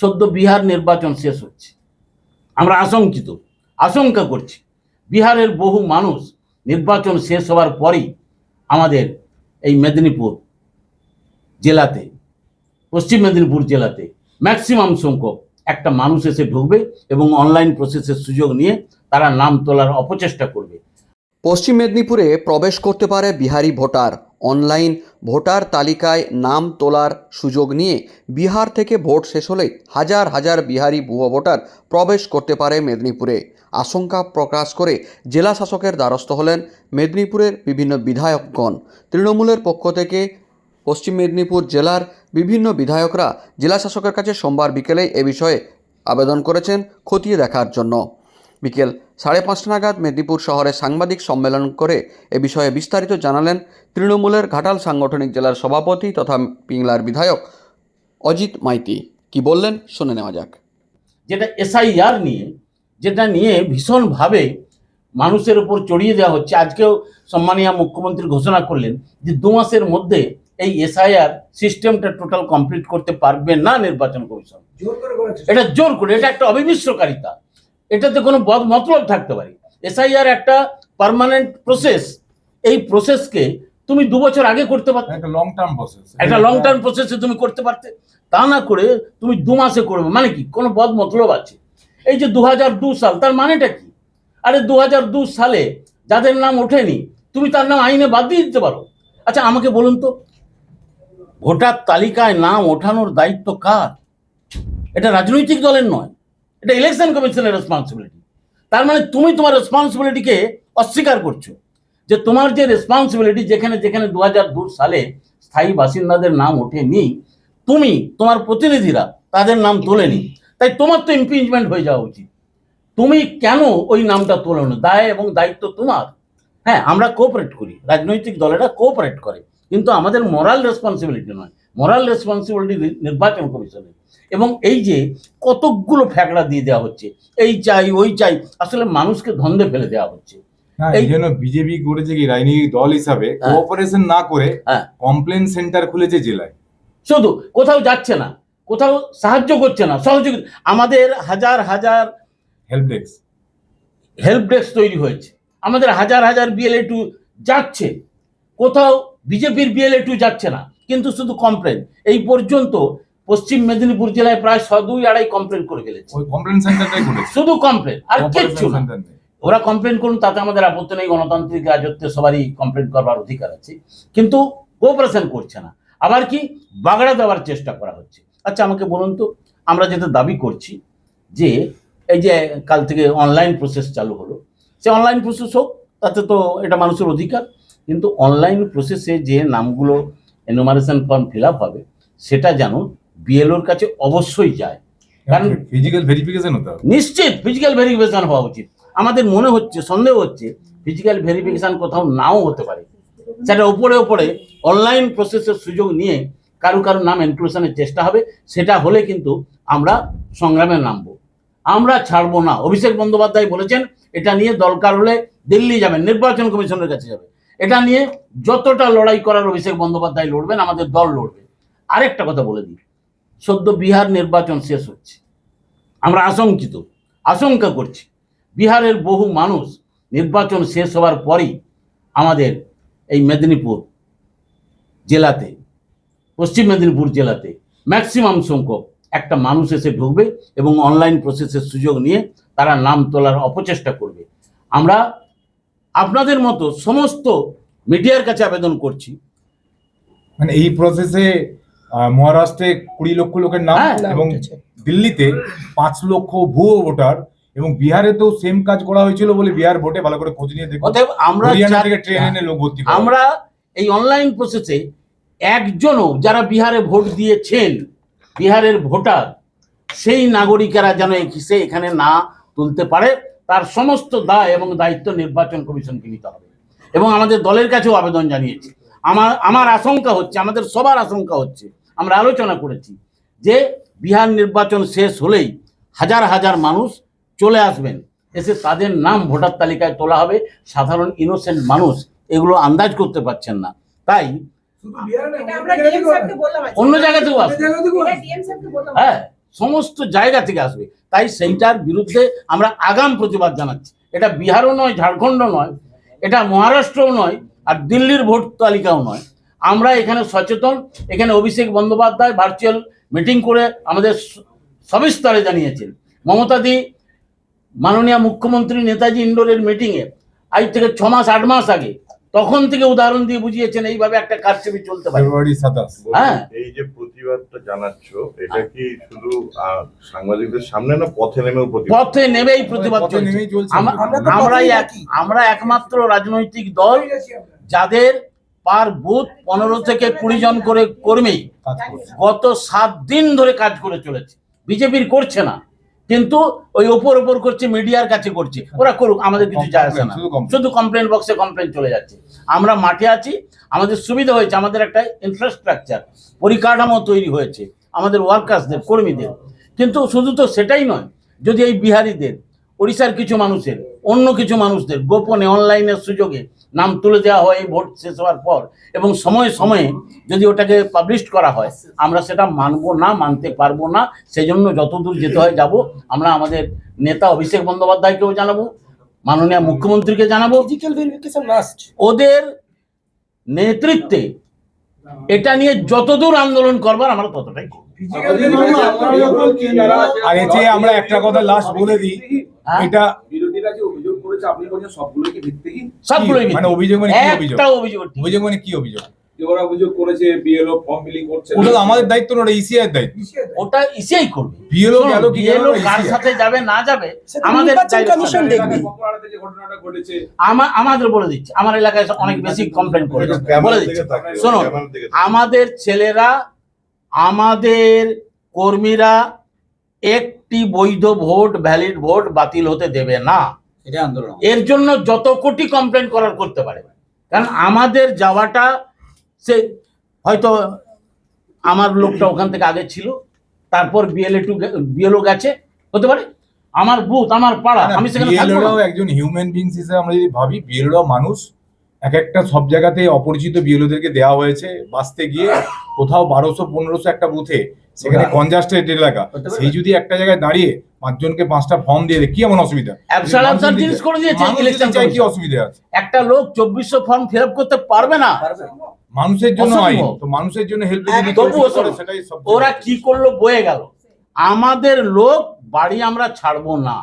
সদ্য বিহার নির্বাচন শেষ হচ্ছে। আমরা আশঙ্কিত, আশঙ্কা করছি। বিহারের বহু মানুষ নির্বাচন শেষ হওয়ার পরেই আমাদের এই মেদিনীপুর জেলাতে, পশ্চিম মেদিনীপুর জেলাতে ম্যাক্সিমাম সংখ্যক একটা মানুষ এসে ঢুকবে এবং অনলাইন প্রসেসের সুযোগ নিয়ে তারা নাম তোলার অপচেষ্টা করবে। পশ্চিম মেদিনীপুরে প্রবেশ করতে পারে বিহারি ভোটার। অনলাইন ভোটার তালিকায় নাম তোলার সুযোগ নিয়ে বিহার থেকে ভোট শেষ হলেই হাজার হাজার বিহারি ভুয়ো ভোটার প্রবেশ করতে পারে মেদিনীপুরে। আশঙ্কা প্রকাশ করে জেলা শাসকের দ্বারস্থ হলেন মেদিনীপুরের বিভিন্ন বিধায়কগণ। তৃণমূলের পক্ষ থেকে পশ্চিম মেদিনীপুর জেলার বিভিন্ন বিধায়করা জেলা শাসকের কাছে সোমবার বিকেলে এ বিষয়ে আবেদন করেছেন খতিয়ে দেখার জন্য। বিকেল সাড়ে পাঁচটা নাগাদ মেদিনীপুর শহরে সাংবাদিক সম্মেলন করে এ বিষয়ে বিস্তারিত জানালেন তৃণমূলের ঘাটাল সাংগঠনিক জেলার সভাপতি তথা পিংলার বিধায়ক অজিত মাইতি। কি বললেন? শুনে নেওয়া যাক। যেটা এসআইআর নিয়ে যেটা নিয়ে ভীষণভাবে মানুষের উপর চড়িয়ে দেওয়া হচ্ছে। আজকেও সম্মানীয় মুখ্যমন্ত্রী ঘোষণা করলেন যে দু মাসের মধ্যে এই এসআইআর সিস্টেমটা টোটাল কমপ্লিট করতে পারবে না নির্বাচন কমিশন। এটা জোর করে এটা একটা অবিমিশ্রকারিতা এটাতে কোনো বদ মতলব থাকতে পারে। এসআইআর একটা পার্মানেন্ট প্রসেস এই প্রসেসকে তুমি দু বছর আগে করতে পারতে। একটা লং টার্ম প্রসেস একটা লং টার্ম প্রসেসে তুমি করতে পারতে। তা না করে তুমি দু মাসে করবে। মানে কি? কোনো বদ মতলব আছে। এই যে দু সাল তার মানেটা কি? আরে দু সালে যাদের নাম ওঠেনি তুমি তার নাম আইনে বাদ দিয়ে দিতে পারো। আচ্ছা আমাকে বলুন তো ভোটার তালিকায় নাম ওঠানোর দায়িত্ব কার? এটা রাজনৈতিক দলের নয়। এটা ইলেকশন কমিশনের রেসপন্সিবিলিটি তার মানে তুমি তোমার রেসপন্সিবিলিটিকে অস্বীকার করছ যে তোমার যে রেসপন্সিবিলিটি যেখানে যেখানে দু হাজার সালে স্থায়ী বাসিন্দাদের নাম ওঠেনি, তুমি, তোমার প্রতিনিধিরা তাদের নাম তোলেনি। তাই তোমার তো ইমপিচমেন্ট হয়ে যাওয়া উচিত। তুমি কেন ওই নামটা তোলেন দায় এবং দায়িত্ব তোমার। হ্যাঁ আমরা কোঅপারেট করি। রাজনৈতিক দলেরা কোঅপারেট করে। কিন্তু আমাদের মোরাল রেসপন্সিবিলিটি নয়। মোরাল রেসপন্সিবিলিটি নির্বাচন কমিশনের এবং এই যে কতকগুলো ফ্যাকড়া দিয়ে দেওয়া হচ্ছে এই চাই ওই চাই আসলে মানুষকে ধন্দে ফেলে দেওয়া হচ্ছে। এই- জন্য বিজেপি করেছে কি রাজনৈতিক দল হিসাবে হ্যাঁ। কোঅপারেশন না করে হ্যাঁ। কমপ্লেন সেন্টার খুলেছে জেলায়। শুধু কোথাও যাচ্ছে না কোথাও সাহায্য করছে না সহযোগিতা আমাদের হাজার হাজার হেল্প ডেস্ক হেল্প ডেস্ক তৈরি হয়েছে। আমাদের হাজার হাজার বিএলএ টু যাচ্ছে। কোথাও বিজেপির বিএলএ টু যাচ্ছে না। কিন্তু শুধু কমপ্লেন এই পর্যন্ত পশ্চিম মেদিনীপুর জেলায় প্রায় ছ দুই আড়াই কমপ্লেন করে ফেলেছে ওই কমপ্লেন সেন্টারটাই করেছে শুধু কমপ্লেন আর কিচ্ছু না। ওরা কমপ্লেন করুন তাতে আমাদের আপত্তি নেই গণতান্ত্রিক রাজত্বে সবারই কমপ্লেন করবার অধিকার আছে। কিন্তু কোঅপারেশন করছে না। আবার কি? বাগড়া দেওয়ার চেষ্টা করা হচ্ছে। আচ্ছা আমাকে বলুন তো আমরা যেটা দাবি করছি যে এই যে কাল থেকে অনলাইন প্রসেস চালু হলো সে অনলাইন প্রসেস হোক তাতে তো এটা মানুষের অধিকার। কিন্তু অনলাইন প্রসেসে যে নামগুলো এনুমারেশন ফর্ম ফিল আপ হবে সেটা যেন বিএলওর কাছে অবশ্যই যায়। কারণ ফিজিক্যাল ভেরিফিকেশন হতে হবে। নিশ্চিত ফিজিক্যাল ভেরিফিকেশন হওয়া উচিত। আমাদের মনে হচ্ছে সন্দেহ হচ্ছে ফিজিক্যাল ভেরিফিকেশন কোথাও নাও হতে পারে। সেটা উপরে উপরে অনলাইন প্রসেসের সুযোগ নিয়ে কারও কারও নাম ইনক্লুশনের চেষ্টা হবে সেটা হলে কিন্তু আমরা সংগ্রামে নামবো। আমরা ছাড়বো না। অভিষেক বন্দ্যোপাধ্যায় বলেছেন এটা নিয়ে দরকার হলে দিল্লি যাবেন নির্বাচন কমিশনের কাছে যাবে এটা নিয়ে যতটা লড়াই করার অভিষেক বন্দ্যোপাধ্যায় লড়বেন, আমাদের দল লড়বে। আরেকটা কথা বলে দিই, সদ্য বিহার নির্বাচন শেষ হচ্ছে। আমরা আশঙ্কিত, আশঙ্কা করছি। বিহারের বহু মানুষ নির্বাচন শেষ হওয়ার পরেই আমাদের এই মেদিনীপুর জেলাতে, পশ্চিম মেদিনীপুর জেলাতে ম্যাক্সিমাম সংখ্যক একটা মানুষ এসে ঢুকবে এবং অনলাইন প্রসেসের সুযোগ নিয়ে তারা নাম তোলার অপচেষ্টা করবে। আমরা আপনাদের মতো সমস্ত মিডিয়ার কাছে আবেদন করছি। মানে এই প্রসেসে মহারাষ্ট্রে কুড়ি লক্ষ লোকের নাম হ্যাঁ, এবং দিল্লিতে পাঁচ লক্ষ ভুয়ো ভোটার এবং বিহারে তো সেম কাজ করা হয়েছিল বলে বিহার ভোটে ভালো করে খোঁজ নিয়ে দেখো অতএব আমরা থেকে ট্রেন এনে লোক ভর্তি আমরা এই অনলাইন প্রসেসে একজনও যারা বিহারে ভোট দিয়েছেন বিহারের ভোটার সেই নাগরিকেরা যেন সে এখানে না তুলতে পারে। তার সমস্ত দায় এবং দায়িত্ব নির্বাচন কমিশনকে নিতে হবে। এবং আমাদের দলের কাছেও আবেদন জানিয়েছি। আমার আমার আশঙ্কা হচ্ছে আমাদের সবার আশঙ্কা হচ্ছে আমরা আলোচনা করেছি যে বিহার নির্বাচন শেষ হলেই হাজার হাজার মানুষ চলে আসবেন। এসে তাদের নাম ভোটার তালিকায় তোলা হবে। সাধারণ ইনোসেন্ট মানুষ এগুলো আন্দাজ করতে পারছেন না। তাই। অন্য জায়গাতেও আসবে ডিএম স্যারকে বললাম। হ্যাঁ সমস্ত জায়গা থেকে আসবে। তাই সেইটার বিরুদ্ধে আমরা আগাম প্রতিবাদ জানাচ্ছি। এটা বিহারও নয় ঝাড়খণ্ড নয়, এটা মহারাষ্ট্রও নয়, আর দিল্লির ভোট তালিকাও নয়। আমরা এখানে সচেতন, এখানে অভিষেক বন্দ্যোপাধ্যায় ভার্চুয়াল মিটিং করে আমাদের সবিস্তারে জানিয়েছেন। মমতাদি মাননীয় মুখ্যমন্ত্রী নেতাজি ইন্ডোরের মিটিংয়ে, আজ থেকে ছ মাস, আট মাস আগে তখন থেকে উদাহরণ দিয়ে বুঝিয়েছেন এইভাবে একটা কারচুপি চলতে পারে। ফেব্রুয়ারি সাতাশ। হ্যাঁ। এই যে প্রতিবাদটা জানাচ্ছ এটা কি শুধু সাংবাদিকদের সামনে না পথে নেমেও পথে নেমেই প্রতিবাদ চলছে। আমরাই আমরা একমাত্র রাজনৈতিক দল যাদের পার বুথ পনেরো থেকে কুড়ি জন করে কর্মী গত সাত দিন ধরে কাজ করে চলেছে। বিজেপির করছে না। কিন্তু ওই ওপর ওপর করছে মিডিয়ার কাছে করছে। ওরা করুক আমাদের কিছু যায় আসে না। শুধু কমপ্লেন বক্সে কমপ্লেন চলে যাচ্ছে। আমরা মাঠে আছি আমাদের সুবিধা হয়েছে আমাদের একটা ইনফ্রাস্ট্রাকচার পরিকাঠামো তৈরি হয়েছে আমাদের ওয়ার্কার্সদের কর্মীদের। কিন্তু শুধু তো সেটাই নয় যদি এই বিহারিদের ওড়িশার কিছু মানুষের অন্য কিছু মানুষদের গোপনে অনলাইনের সুযোগে নাম তুলে দেওয়া হয় এই ভোট শেষ হওয়ার পর এবং সময়ে সময়ে যদি ওটাকে পাবলিশ করা হয় আমরা সেটা মানবো না মানতে পারব না সেই জন্য যতদূর যেতে হয় যাব আমরা আমাদের নেতা অভিষেক বন্দ্যোপাধ্যায়কেও জানাব মাননীয় মুখ্যমন্ত্রীকে জানাব ওদের নেতৃত্বে এটা নিয়ে যতদূর আন্দোলন করবার আমরা ততটাই করব। আর এতে আমরা একটা কথা লাস্ট বলে দিই হ্যাঁ? এটা করেছে আপনি বলছেন সবগুলো কি ভিত্তিহীন? সবগুলোই মানে অভিযোগ মানে কি অভিযোগ? একটা অভিযোগ? অভিযোগ মানে কি অভিযোগ? যে ওরা অভিযোগ করেছে বিএলও ফর্ম ফিলিং করছে। ওটা আমাদের দায়িত্ব না ওটা ইসিআই দায়িত্ব। ওটা ইসিআই করবে। বিএলও গেল কি গেল কার সাথে যাবে না যাবে আমাদের কমিশন দেখবে। মকরাড়াতে যে ঘটনাটা ঘটেছে? আমাদের বলে দিচ্ছি। আমার এলাকায় অনেক বেশি কমপ্লেন করে। বলে দিচ্ছি। আমাদের ছেলেরা আমাদের কর্মীরা একটি বৈধ ভোট ভ্যালিড ভোট বাতিল হতে দেবে না। এর জন্য যত কোটি কমপ্লেন করার করতে পারে। কারণ আমাদের যাওয়াটা সে হয়তো আমার লোকটা ওখান থেকে আগে ছিল তারপর বিএলএ টু বিএলও গেছে হতে পারে। আমার বুথ আমার পাড়া আমি সেখানে বিএলওরাও একজন হিউম্যান বিংস হিসেবে আমরা যদি ভাবি বিএলওরাও মানুষ এক একটা সব জায়গাতে অপরিচিত বিএলওদেরকে দেওয়া হয়েছে। বাঁচতে গিয়ে কোথাও বারোশো পনেরোশো একটা বুথে সেখানে কনজাস্টেড এলাকা। সেই যদি একটা জায়গায় দাঁড়িয়ে পাঁচজনকে পাঁচটা ফর্ম দিয়ে দেয় কি এমন অসুবিধা? জিনিস করে দিয়েছে ইলেকশন কি অসুবিধা আছে? একটা লোক চব্বিশশো ফর্ম ফিল করতে পারবে না। মানুষের জন্য। আইন। তো মানুষের জন্য হেল্প ওরা কি করল বয়ে গেল। আমাদের লোক বাড়ি আমরা ছাড়বো না।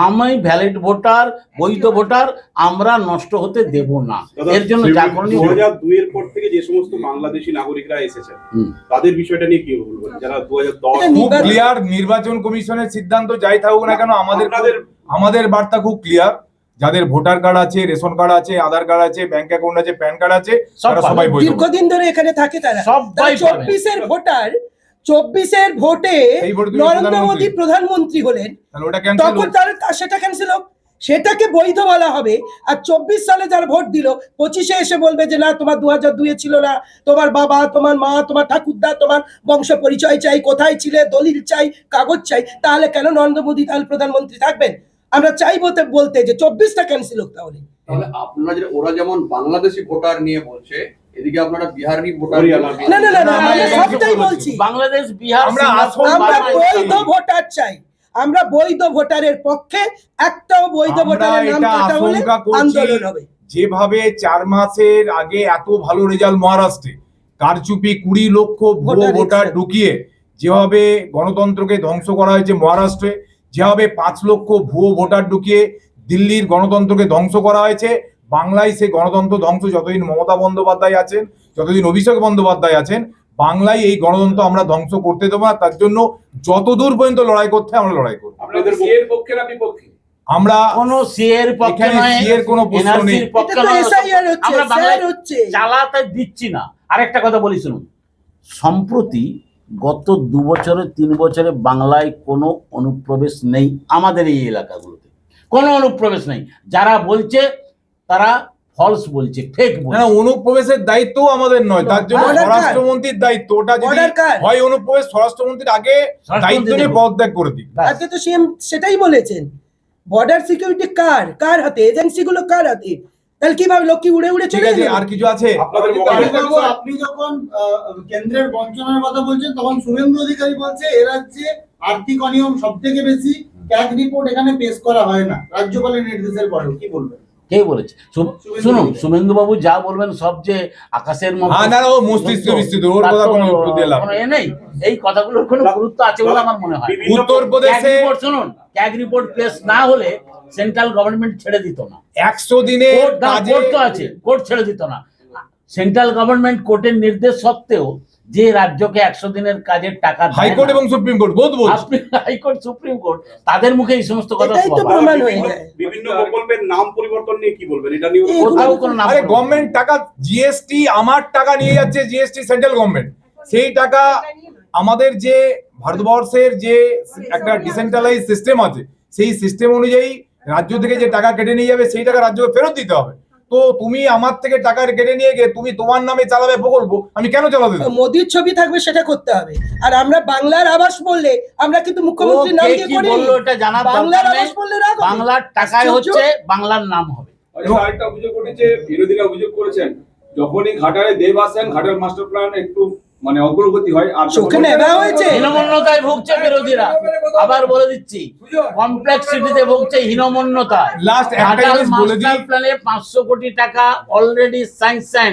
আমি ভ্যালিড ভোটার বৈধ ভোটার আমরা নষ্ট হতে দেব না। এর জন্য যা করণীয়। দু। হাজার দুইয়ের পর থেকে যে সমস্ত বাংলাদেশি নাগরিকরা এসেছেন তাদের বিষয়টা নিয়ে কি বলবেন যারা দু হাজার দশ ক্লিয়ার নির্বাচন কমিশনের সিদ্ধান্ত যাই থাকুক না কেন আমাদের আমাদের বার্তা খুব ক্লিয়ার যাদের ভোটার কার্ড আছে রেশন কার্ড আছে আধার কার্ড আছে ব্যাংক অ্যাকাউন্ট আছে প্যান কার্ড আছে। সবাই বৈধ। দীর্ঘদিন ধরে এখানে থাকে তারা। সবাই। চব্বিশের ভোটার চব্বিশের ভোটে ভোটে নরেন্দ্র মোদী প্রধানমন্ত্রী। হলেন। তাহলে ওটা ক্যান্সেল তখন তার তার সেটা ক্যান্সেল হোক। সেটাকে বৈধ বলা হবে। আর চব্বিশ সালে যার ভোট দিল পঁচিশে এসে বলবে যে না তোমার দু হাজার দুয়ে ছিল না। তোমার বাবা তোমার মা তোমার ঠাকুরদা তোমার বংশ পরিচয় চাই কোথায় ছিলে দলিল চাই কাগজ চাই তাহলে কেন নরেন্দ্র মোদী তাহলে প্রধানমন্ত্রী থাকবেন? আমরা চাইব তো বলতে যে চব্বিশটা ক্যান্সেল হোক তাহলে। তাহলে আপনারা ওরা যেমন বাংলাদেশি ভোটার নিয়ে বলছে এদিকে আপনারা বিহারি ভোটার না না না আমরা সবটাই বলছি। বাংলাদেশ বিহার আমরা আসল আমরা বৈধ ভোটার চাই। আমরা বৈধ ভোটারের পক্ষে একটাও বৈধ ভোটারের নাম কাটা হলে আন্দোলন হবে। যেভাবে চার মাসের আগে এত ভালো রেজাল্ট মহারাষ্ট্রে কারচুপি কুড়ি লক্ষ ভুয়ো ভোটার ভোটার ঢুকিয়ে যেভাবে গণতন্ত্রকে ধ্বংস করা হয়েছে মহারাষ্ট্রে যেভাবে পাঁচ লক্ষ ভুয়ো ভোটার ঢুকিয়ে দিল্লির গণতন্ত্রকে ধ্বংস করা হয়েছে বাংলায় সেই গণতন্ত্র ধ্বংস যতদিন মমতা বন্দ্যোপাধ্যায় আছেন যতদিন অভিষেক বন্দ্যোপাধ্যায় আছেন বাংলায় এই গণতন্ত্র আমরা ধ্বংস করতে দেবো না। তার জন্য যতদূর পর্যন্ত লড়াই করতে হয় আমরা লড়াই করব। আপনাদের এর পক্ষে না বিপক্ষে? আমরা কোনো সিএর পক্ষে নয় CA কোনো প্রশ্ন নেই। আমরা বাংলায় চালাতে দিচ্ছি না। আরেকটা কথা বলি শুনুন। সম্প্রতি গত দু বছরে তিন বছরে বাংলায় কোনো অনুপ্রবেশ নেই আমাদের এই এলাকাগুলোতে। কোনো অনুপ্রবেশ নেই। যারা বলছে তারা ফলস বলছে ফেক না না, বলছে অনুপ্রবেশের দায়িত্ব আমাদের নয় তার জন্য। স্বরাষ্ট্রমন্ত্রীর দায়িত্ব ওটা যদি হয় অনুপ্রবেশ স্বরাষ্ট্রমন্ত্রীর আগে দায়িত্ব নিয়ে। পদত্যাগ করে দিক। আজকে তো সিএম সেটাই বলেছেন। বর্ডার সিকিউরিটি কার? কার হাতে? এজেন্সি গুলো কার হাতে? তাহলে কীভাবে লোক কি উড়ে উড়ে ঠিক চলে আছে যাবে? আর কিছু আছে? আপনি যখন আহ, কেন্দ্রের বঞ্চনার কথা বলছেন তখন শুভেন্দু অধিকারী বলছে এ রাজ্যে আর্থিক অনিয়ম সব থেকে বেশি। ক্যাগ রিপোর্ট এখানে পেশ করা হয় না। রাজ্যপালের নির্দেশের পরেও কি বলবেন? কে বলেছে? শুনুন। শুভেন্দু বাবু যা বলবেন সব যে আকাশের মতো হ্যাঁ না না, ও মস্তিষ্ক বিস্তৃত ওর কথা কোনো উত্তর দিয়ে নেই। এ নেই। এই কথাগুলোর কোনো গুরুত্ব আছে বলে আমার মনে হয়। উত্তরপ্রদেশে রিপোর্ট শুনুন ক্যাগ রিপোর্ট পেশ না হলে সেন্ট্রাল গভর্নমেন্ট ছেড়ে দিত না। একশো দিনের কোর্ট কোর্ট তো আছে কোর্ট ছেড়ে দিত না। সেন্ট্রাল গভর্নমেন্ট কোর্টের নির্দেশ সত্ত্বেও যে রাজ্যকে একশো দিনের কাজের টাকা হাইকোর্ট এবং সুপ্রিম কোর্ট বোধ আপনি হাইকোর্ট সুপ্রিম কোর্ট তাদের মুখে এই সমস্ত কথা। প্রমাণ হয়ে বিভিন্ন- যায়। বিভিন্ন প্রকল্পের নাম পরিবর্তন নিয়ে কি বলবেন? এটা নিয়ে কোথাও কোনো নাম আরে না। গভর্নমেন্ট টাকা জিএসটি আমার টাকা নিয়ে যাচ্ছে জিএসটি সেন্ট্রাল গভর্নমেন্ট সেই টাকা আমাদের যে ভারতবর্ষের যে একটা ডিসেন্ট্রালাইজ সিস্টেম আছে সেই সিস্টেম অনুযায়ী রাজ্য থেকে যে টাকা কেটে নিয়ে যাবে সেই টাকা রাজ্যকে ফেরত দিতে হবে। তো তুমি আমার থেকে টাকা কেটে নিয়ে গিয়ে তুমি তোমার নামে চালাবে প্রকল্প আমি কেন চালাবে? মোদির ছবি থাকবে সেটা করতে হবে। আর আমরা বাংলার আবাস বললে আমরা কিন্তু মুখ্যমন্ত্রী মুখ্যমন্ত্রীর নাম দিয়ে করি। বলল এটা জানা বাংলার আবাস বললে বাংলার টাকায় হচ্ছে বাংলার নাম হবে। আচ্ছা, আরেকটা অভিযোগ উঠেছে বিরোধীরা অভিযোগ করেছেন যখনই ঘাটারে দেব আসেন ঘাটার মাস্টার প্ল্যান একটু মানে অগ্রগতি হয় আর চোখে নেওয়া হয়েছে। হীনমন্যতায় ভুগছে বিরোধীরা। আবার বলে দিচ্ছি কমপ্লেক্সিটিতে ভুগছে হীনমন্যতা। লাস্ট একটা জিনিস বলে দিই। প্ল্যানে পাঁচশো কোটি টাকা already sanction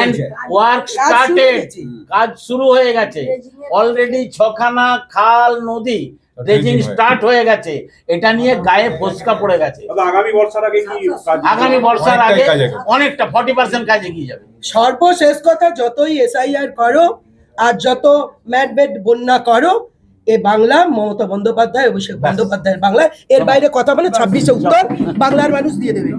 and work started কাজ শুরু হয়ে গেছে। অলরেডি ছখানা খাল নদী ড্রেজিং স্টার্ট হয়ে। গেছে এটা নিয়ে গায়ে ফসকা পড়ে গেছে। আগামী বর্ষার আগে কি আগামী বর্ষার আগে অনেকটা ফর্টি পার্সেন্ট কাজ এগিয়ে যাবে। সর্বশেষ কথা যতই এসআইআর করো আর যত ম্যাডবেড বন্যা করো এ বাংলা মমতা বন্দ্যোপাধ্যায় অভিষেক বন্দ্যোপাধ্যায়ের বাংলা। এর বাইরে কথা বলে ছাব্বিশে উত্তর বাংলার মানুষ দিয়ে দেবে।